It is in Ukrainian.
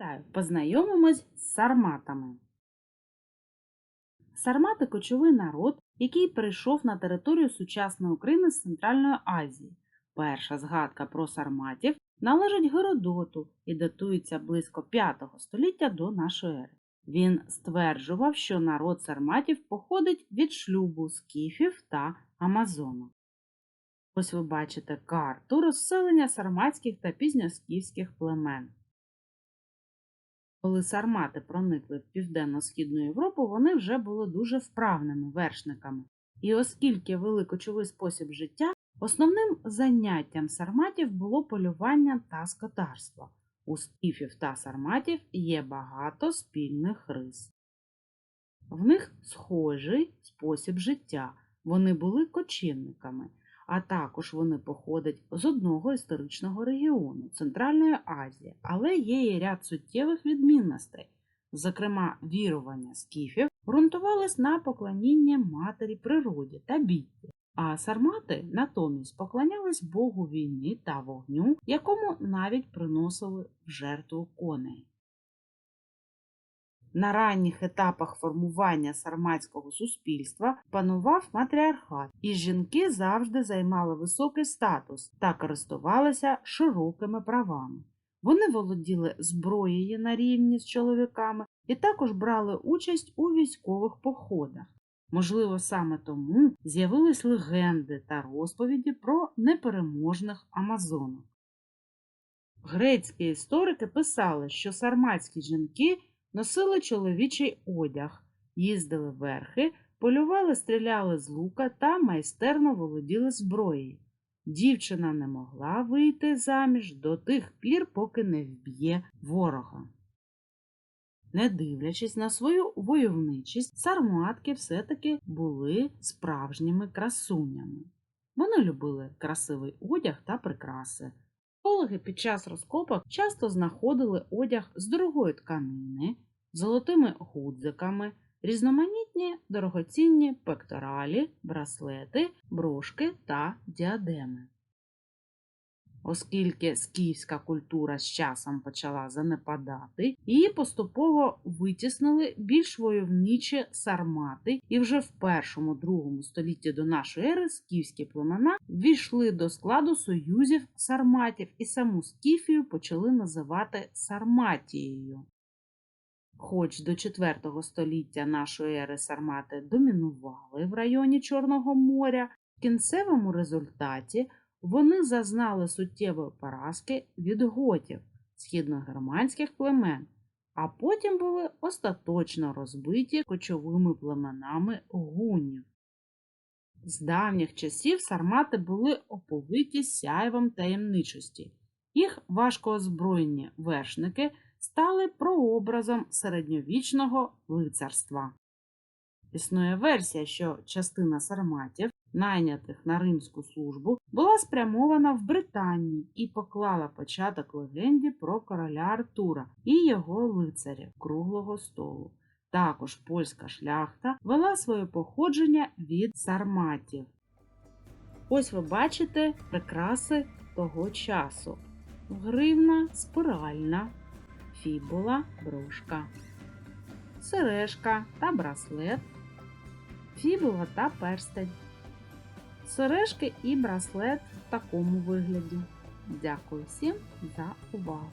Вітаю! Познайомимось з сарматами. Сармати – кочовий народ, який перейшов на територію сучасної України з Центральної Азії. Перша згадка про сарматів належить Геродоту і датується близько 5 століття до нашої ери. Він стверджував, що народ сарматів походить від шлюбу скіфів та амазонок. Ось ви бачите карту розселення сарматських та пізньоскіфських племен. Коли сармати проникли в південно-східну Європу, вони вже були дуже вправними вершниками. І оскільки вели кочовий спосіб життя, основним заняттям сарматів було полювання та скотарство. У скіфів та сарматів є багато спільних рис. В них схожий спосіб життя. Вони були кочівниками, а також вони походять з одного історичного регіону Центральної Азії, але є і ряд суттєвих відмінностей. Зокрема, вірування скіфів ґрунтувались на поклонінні матері природі та бітті, а сармати натомість поклонялись Богу війни та вогню, якому навіть приносили в жертву коней. На ранніх етапах формування сарматського суспільства панував матріархат, і жінки завжди займали високий статус та користувалися широкими правами. Вони володіли зброєю на рівні з чоловіками і також брали участь у військових походах. Можливо, саме тому з'явились легенди та розповіді про непереможних амазонок. Грецькі історики писали, що сарматські жінки носили чоловічий одяг, їздили верхи, полювали, стріляли з лука та майстерно володіли зброєю. Дівчина не могла вийти заміж до тих пір, поки не вб'є ворога. Не дивлячись на свою войовничість, сарматки все-таки були справжніми красунями. Вони любили красивий одяг та прикраси. Археологи під час розкопок часто знаходили одяг з дорогої тканини, золотими гудзиками, різноманітні дорогоцінні пекторалі, браслети, брошки та діадеми. Оскільки скіфська культура з часом почала занепадати, її поступово витіснили більш войовничі сармати, і вже в першому-другому столітті до нашої ери скіфські племена ввійшли до складу союзів сарматів і саму Скіфію почали називати Сарматією. Хоч до IV століття нашої ери сармати домінували в районі Чорного моря, в кінцевому результаті вони зазнали суттєвої поразки від готів, східногерманських племен, а потім були остаточно розбиті кочовими племенами гунів. З давніх часів сармати були оповиті сяйвом таємничості. Їх важкоозброєні вершники стали прообразом середньовічного лицарства. Існує версія, що частина сарматів, найнятих на римську службу, була спрямована в Британії і поклала початок легенді про короля Артура і його лицарів круглого столу. Також польська шляхта вела своє походження від сарматів. Ось ви бачите прикраси того часу. Гривна спиральна, фібула брошка, сережка та браслет, фібула та перстень. Сережки і браслет в такому вигляді. Дякую всім за увагу!